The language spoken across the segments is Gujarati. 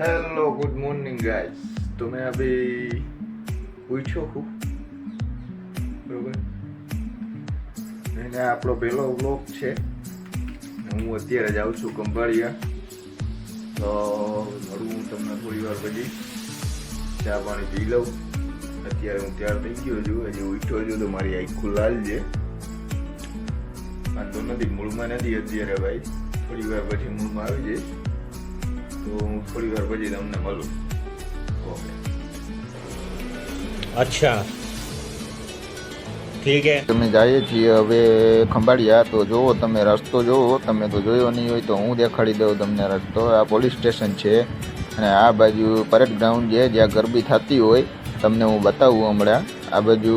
હેલો ગુડ મોર્નિંગ ગાઈસ તમે અભી પૂછ્યો ખૂબ? બરોબર? અને આપણો પહેલો વ્લોગ છે. હું અત્યારે જાઉં છું કંભાળિયા. તો મળું હું તમને થોડી વાર પછી. ચા પાણી પી લઉં. અત્યારે હું તૈયાર થઈ ગયો છું. હજી ઉઠ્યો છું તો મારી આખું લાલ છે. વાંધો નથી, મૂળમાં નથી અત્યારે ભાઈ. થોડી વાર પછી મૂળમાં આવી જઈશ. થોડી વાર પછી તમને મળું. અચ્છા. ઠીક હે. તમે જઈએ છીએ હવે ખંભાળિયા તો જોવો તમે રસ્તો જોવો તમે તો જોયો નહીં હોય તો હું દેખાડી દઉં તમને રસ્તો. આ પોલીસ સ્ટેશન છે અને આ બાજુ પરેડ ગ્રાઉન્ડ છે જ્યાં ગરબી થતી હોય તમને હું બતાવું હમણાં. આ બાજુ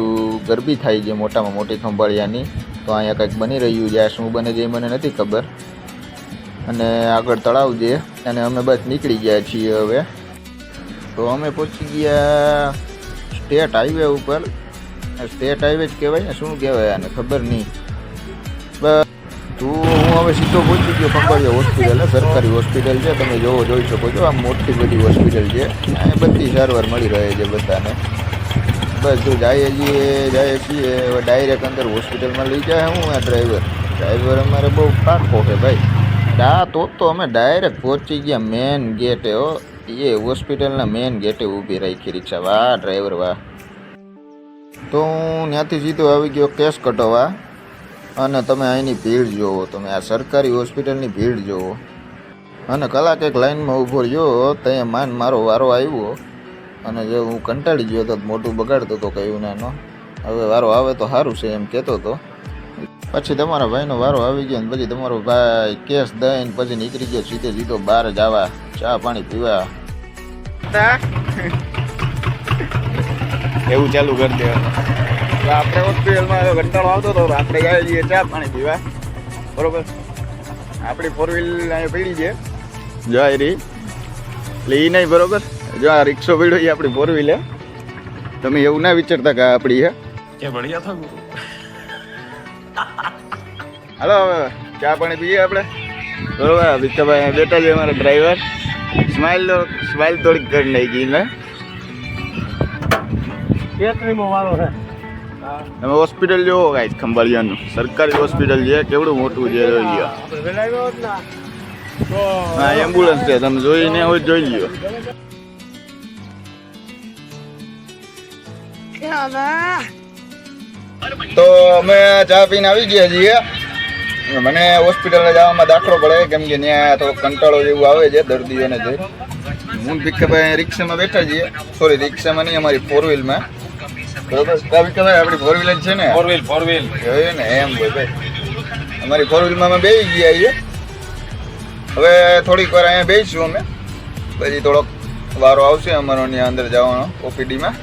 ગરબી થાય છે મોટામાં મોટી ખંભાળિયાની. તો અહીંયા કંઈક બની રહ્યું છે આ શું બને છે એ મને નથી ખબર. અને આગળ તળાવ છે. અને અમે બસ નીકળી ગયા છીએ હવે. તો અમે પહોંચી ગયા સ્ટેટ હાઈવે ઉપર. સ્ટેટ હાઈવે જ કહેવાય ને, શું કહેવાય આને ખબર નહીં. બસ. તું હું હવે સીધો પહોંચી ગયો ખંભાળિયા હોસ્પિટલ સરકારી હોસ્પિટલ છે. તમે જોવો, જોઈ શકો છો. આ મોટી બધી હોસ્પિટલ છે. અહીંયા બધી સારવાર મળી રહે છે બધાને. બસ જો જઈએ છીએ જઈએ છીએ. હવે ડાયરેક્ટ અંદર હોસ્પિટલમાં લઈ જાય હું આ ડ્રાઈવર. ડ્રાઈવર અમારે બહુ પાકો છે ભાઈ. આ તો તો અમે ડાયરેક્ટ પહોંચી ગયા મેન ગેટે હો. એ હોસ્પિટલના મેન ગેટે ઊભી રાખી રિક્ષા. વાહ ડ્રાઈવર વાહ. તો હું ત્યાંથી સીધો આવી ગયો કેસ કટવા અને તમે અહીંની ભીડ જુઓ તમે આ સરકારી હોસ્પિટલની ભીડ જુઓ અને કલાક એક લાઈનમાં ઊભો રહ્યો ત્યાં માન મારો વારો આવ્યો. અને જો હું કંટાળી ગયો તો મોટું બગાડતો હતો કહ્યું નાનો હવે વારો આવે તો સારું છે એમ કહેતો હતો પછી તમારા ભાઈનો વારો આવી ગયો ને પછી તમારો ભાઈ કેસ દઈને પછી નીકળી ગયો સીધે સીધો બહાર જ આવા ચા પાણી પીવા. એવું ચાલુ કરી દેવાનું. આપણે હોસ્પિટલમાં કંટાળો આવતો હતો આપણે ગયા જઈએ ચા પાણી પીવા. બરોબર? આપણી ફોર વ્હીલ અહીંયા પડી છે. જો એ રી. એટલે એ નહીં બરોબર? જો આ રિક્ષો પડ્યો એ આપણી ફોર વ્હીલ તમે એવું ના વિચારતા કે આપણી હે કે ભણ્યા થા હાલો હવે ચા પાણી પીએ આપણે? બરોબર અહીંયા બેઠા છે અમારા ડ્રાઈવર સ્માઇલ તો સ્માઇલ થોડીક કરી ગઈ ને તમે હોસ્પિટલ જોવો ગાઈસ ખંભાળિયાનું. સરકારી હોસ્પિટલ છે કેવડું મોટું છે જોઈ લ્યો. હા એમ્બ્યુલન્સ છે તમે જોઈને હોય જોઈ લ્યો. તો અમે ચા પીને આવી ગયા છીએ. મને હોસ્પિટલે જવામાં દાખલો પડે કેમ કે ત્યાં થોડો કંટાળો જેવું આવે છે દર્દીઓને જે. હું ભીખાભાઈ રિક્ષામાં બેઠા છીએ. સોરી રિક્ષામાં નહીં અમારી ફોર વ્હીલમાં બરોબર? આપણી ફોર છે ને? ફોર વ્હીલ ફોર વ્હીલ જોઈએ ને એમ ભાઈ. અમારી ફોર વ્હીલમાં અમે બેસી ગયા છીએ. હવે થોડીક વાર અહીંયા બેસીશું અમે. પછી થોડોક વારો આવશે અમારો ત્યાં અંદર જવાનો ઓપીડીમાં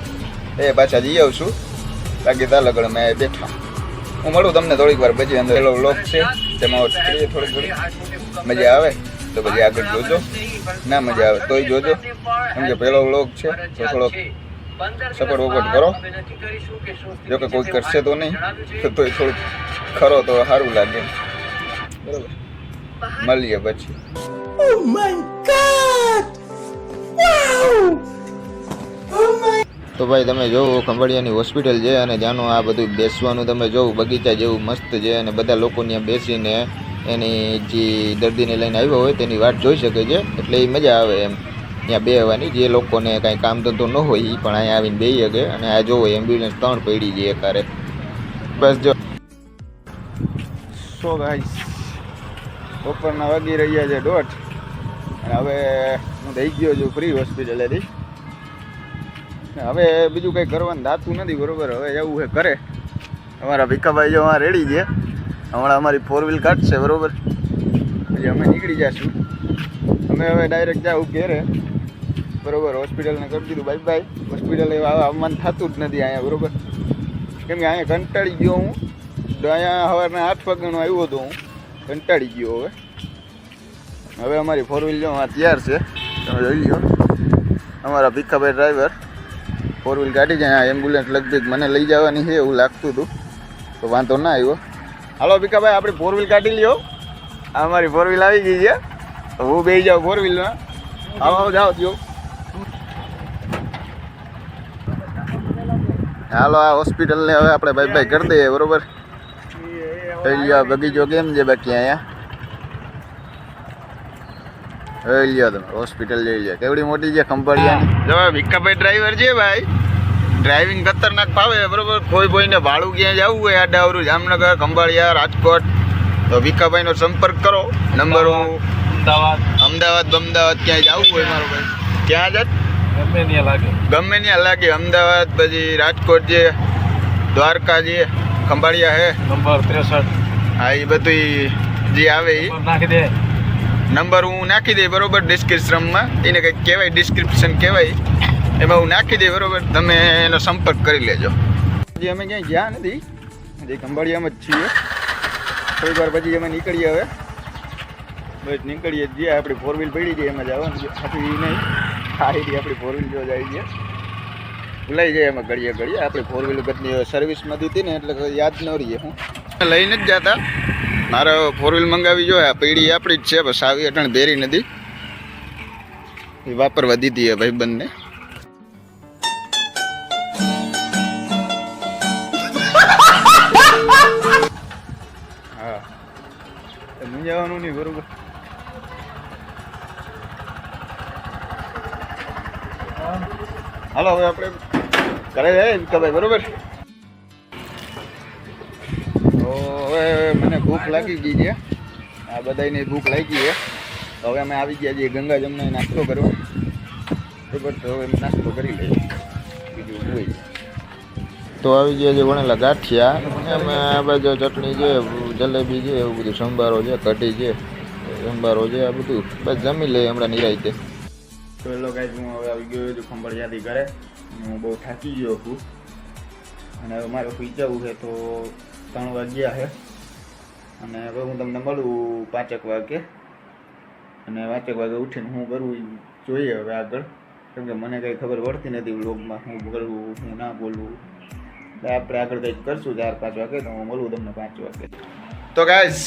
એ પાછા જઈ આવશું. બાકી તાલગઢ અમે બેઠા. હું મળું તમને થોડીક વાર પછી. અંદર પેલો લોક છે, તેમાં કરીએ થોડીક થોડીક મજા આવે? તો પછી આગળ જોજો. ના મજા આવે, તોય જોજો. કેમ કે પેલો વ્લોગ છે, તો થોડોક સપોર્ટ વપોર્ટ કરો. જો કે કોઈ કરશે તો નહીં, તો તોય થોડુંક ખરો તો સારું લાગે. બરાબર. મળીએ પછી. તો ભાઈ તમે જોવો, ખંભાળિયાની હોસ્પિટલ છે અને જાણો આ બધું બેસવાનું તમે જોવું, બગીચા જેવું મસ્ત છે અને બધા લોકો ત્યાં બેસીને એની જે દર્દીને લઈને આવ્યો હોય તેની વાટ જોઈ શકે છે, એટલે એ મજા આવે એમ. ત્યાં બેહવાની, જે લોકોને કાંઈ કામ ધંધો ન હોય એ પણ અહીંયા આવીને બેસી શકે અને આ જોવો એમ્બ્યુલન્સ ત્રણ પડી છે એકારે. બસ જો. સો ગાઈસ બપોરના વાગી રહ્યા છે દોઢ. અને હવે હું થઈ ગયો છું ફ્રી હોસ્પિટલેથી હવે બીજું કંઈ કરવાનું દાતું નથી, બરોબર? હવે જવું છે, કરે. અમારા ભીખાભાઈ જો રેડી છે. હમણાં અમારી ફોર વ્હીલ કાઢશે બરોબર? પછી અમે નીકળી જઈશું અમે હવે ડાયરેક્ટ જાઉં ઘેરે. બરોબર હોસ્પિટલને કરી દીધું બાય બાય હોસ્પિટલ એવા આવવાનું થતું જ નથી અહીંયા, બરોબર? કેમ કે અહીંયા કંટાળી ગયો હું. અહીંયા સવારના આઠ વાગ્યાનો આવ્યો હતો હું. કંટાળી ગયો હવે. હવે અમારી ફોર વ્હીલ જો તૈયાર છે. તમે જોઈ લો અમારા ભીખાભાઈ ડ્રાઈવર ફોર વ્હીલ ગાડી જાય એમ્બ્યુલન્સ લગભગ મને લઈ જવાની છે એવું લાગતું હતું. તો વાંધો ના આવ્યો. હાલો, ભીખાભાઈ, આપણે ફોર વ્હીલ કાઢી લ્યો. અમારી ફોર વ્હીલ આવી ગઈ છે. હું બે જાઉં ફોર વ્હીલમાં આવો આવો, જાઓ જો હાલો, આ હોસ્પિટલને હવે આપણે ભાઈ ભાઈ કરી દઈએ, બરોબર? થઈ લ્યો બગીચો કેમ છે બાકી અહીંયા? જોઈ લ્યો તમે હોસ્પિટલ લઈ લ્યો. કેવડી મોટી છે ખંભાળિયાની જો ભીખાભાઈ ડ્રાઈવર છે ભાઈ. ડ્રાઇવિંગ ખતરનાક ફાવે બરોબર? કોઈ કોઈને ભાડું ક્યાંય જવું હોય આડા અવરું જામનગર ખંભાળિયા રાજકોટ. તો ભીખાભાઈનો સંપર્ક કરો. નંબર હું અમદાવાદ. અમદાવાદ અમદાવાદ ક્યાંય જવું હોય મારું ભાઈ. ક્યાં જ ગમે ત્યાં લાગે. ગમે ત્યાં લાગે. અમદાવાદ પછી રાજકોટ છે દ્વારકા છે ખંભાળિયા હે નંબર ત્રેસઠ. હા એ બધું જે આવે એ. નાખી દે. નંબર હું નાખી દઈ બરોબર ડિસ્ક્રિપ્શનમાં એને કંઈક કહેવાય ડિસ્ક્રિપ્શન કહેવાય. એમાં હું નાખી દઈ બરોબર, તમે એનો સંપર્ક કરી લેજો. હજી અમે ક્યાંય ગયા નથી. હજી ખંભાળિયામાં જ છીએ. થોડીક વાર પછી અમે નીકળીએ હવે. બસ નીકળીએ જઈએ આપણી ફોર વ્હીલ પડી જાય એમાં જવાનું બાકી નહીં. આવી રહી આપણી ફોર વ્હીલ જો જાય છે. ભૂલાઈ જાય એમાં ઘડીએ ઘડીએ. આપણી ફોર વ્હીલ વખતની સર્વિસમાં દીધી ને, એટલે યાદ ન રહીએ, હું. લઈને જ જતા મારે ફોર વ્હીલ મંગાવી જોઈએ આ પેઢી આપણી જ છે બસ આવી અટણ ભેરી નથી. એ વાપરવા દીધી એ ભાઈબંધને. હા. એ મૂંઝાવાનું નહીં બરોબર. હાલો હવે આપણે ઘરે જાય ભાઈ બરોબર? હવે ભૂખ લાગી ગઈ છે. આ બધાને ભૂખ લાગી છે. તો હવે અમે આવી ગયા છીએ ગંગા જમનો નાસ્તો કરવા. બરોબર, તો હવે નાસ્તો કરી લઈએ. બીજું હોય? તો આવી ગયા છે વણેલા ગાંઠિયા. અમે આ બાજુ ચટણી છે, જલેબી છે, એવું બધું સંભારો છે, કઢી છે, સંભારો છે, આ બધું. બસ જમી લઈએ હમણાં નિરાયતે. તો એ લોકો હું હવે આવી ગયો છું ખંભાળિયાથી ઘરે. હું બહુ થાકી ગયો છું. અને હવે મારે સુઈ જવું છે, તો ત્રણ વાગ્યા છે. અને હવે હું તમને મળું પાંચેક વાગે. અને પાંચેક વાગે ઉઠીને હું કરવું જોઈએ હવે આગળ. કેમ કે મને કંઈ ખબર પડતી નથી વ્લોગમાં હું કરવું હું ના બોલવું આપણે આગળ કંઈક કરશું ચાર, પાંચ વાગે તો હું મળું તમને પાંચ વાગે. તો ગાઈસ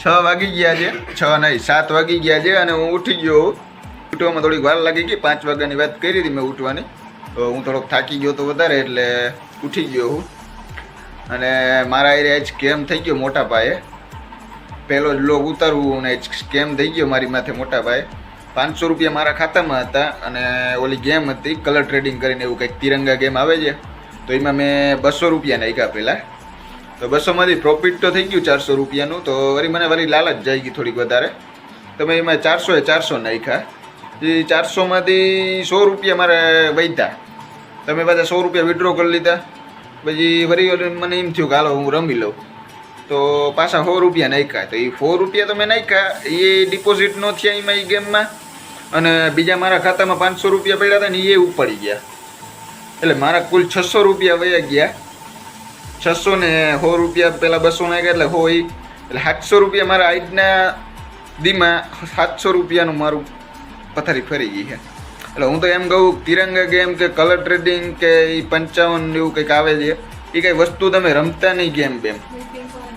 છ વાગી ગયા છે. છ નહીં, સાત વાગી ગયા છે અને હું ઉઠી ગયો ઉઠવામાં થોડીક વાર લાગી ગઈ. પાંચ વાગ્યાની વાત કરી હતી મેં ઉઠવાની. તો હું થોડોક થાકી ગયો તો વધારે, એટલે ઉઠી ગયો હું. અને મારા એરિયા જ કેમ થઈ ગયો મોટા પાયે. પહેલો જ લોગ ઉતારવું અને સ્કેમ થઈ ગયો મારી માથે મોટા ભાઈ. પાંચસો રૂપિયા મારા ખાતામાં હતા અને ઓલી ગેમ હતી કલર ટ્રેડિંગ કરીને એવું કંઈક તિરંગા ગેમ આવે છે. તો એમાં મેં બસો રૂપિયા નાખ્યા પહેલાં તો બસોમાંથી પ્રોફિટ તો થઈ ગયું ચારસો રૂપિયાનું. તો વળી મને વળી લાલચ જાય ગઈ થોડીક વધારે. તો મેં એમાં ચારસો એ ચારસો નાખ્યા. એ ચારસોમાંથી સો રૂપિયા મારે વધ્યા. તમે બધા સો રૂપિયા વિડ્રો કરી લીધા. પછી વળી મને એમ થયું કે હાલો હું રમી લઉં. તો પાછા સો રૂપિયા નાખ્યા. તો એ સો રૂપિયા તો મેં નાખ્યા એ ડિપોઝિટ નો થયા એમાં એ ગેમમાં. અને બીજા મારા ખાતામાં પાંચસો રૂપિયા પડ્યા હતા ને એ ઉપડી ગયા. એટલે મારા કુલ છસો રૂપિયા વયા ગયા. છસો ને સો રૂપિયા પહેલાં બસો નાખ્યા એટલે હો ઈ. એટલે સાતસો રૂપિયા મારા આજના દીમાં સાતસો રૂપિયાનું મારું પથારી ફરી ગઈ છે. એટલે હું તો એમ કહું, તિરંગા ગેમ કે કલર ટ્રેડિંગ કે એ પંચાવન એવું કંઈક આવે છે એ કંઈ વસ્તુ તમે રમતા નહીં ગેમ બેમ.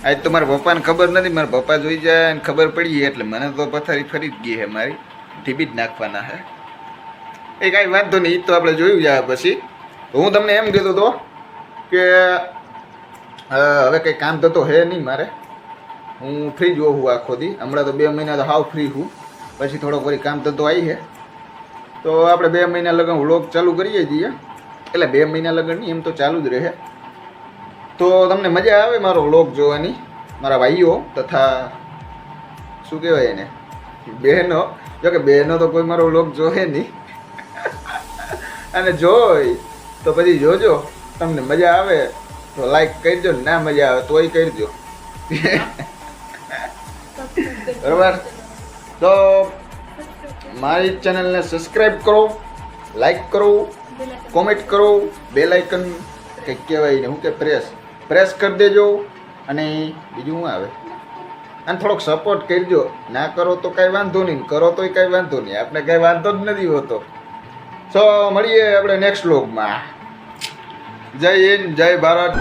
આજ તો મારા પપ્પાને ખબર નથી, મારા પપ્પા જોઈ જાય અને ખબર પડી એટલે મને તો પથારી ફરી જ ગઈ છે મારી. ટીબી જ નાખવાના છે એ કાંઈ વાંધો નહીં, ઈ તો આપણે જોયું જાય પછી. હું તમને એમ કહેતો હતો કે હવે કંઈ કામ થતો હે નહીં મારે. હું ફ્રી જ હોઉં આખો દી. હમણાં તો બે મહિના તો હાવ ફ્રી હું. પછી થોડોક વળી કામ થતો આવી છે તો આપણે બે મહિના લગન વ્લોગ ચાલુ કરીએ છીએ. એટલે બે મહિના લગન નહીં, એમ તો ચાલુ જ રહે. તો તમને મજા આવે મારો વ્લોગ જોવાની? મારા ભાઈઓ તથા શું કહેવાય એને? બહેનો. જો કે બહેનો તો કોઈ મારો વ્લોગ જોહે નહીં. અને જોઈ તો પછી જોજો. તમને મજા આવે તો લાઈક કરજો ને ના મજા આવે તોય કરજો. બરાબર? તો મારી ચેનલને સબસ્ક્રાઈબ કરો લાઈક કરો કોમેન્ટ કરો બેલ આઇકન કંઈક કહેવાય ને હું કે પ્રેસ પ્રેસ કરી દેજો અને બીજું શું આવે? અને થોડોક સપોર્ટ કરજો. ના કરો તો કાંઈ વાંધો નહીં. કરો તોય કાંઈ વાંધો નહીં. આપણે કાંઈ વાંધો જ નથી હોતો. સો મળીએ આપણે નેક્સ્ટ લોગમાં જય હિન્દ, જય ભારત.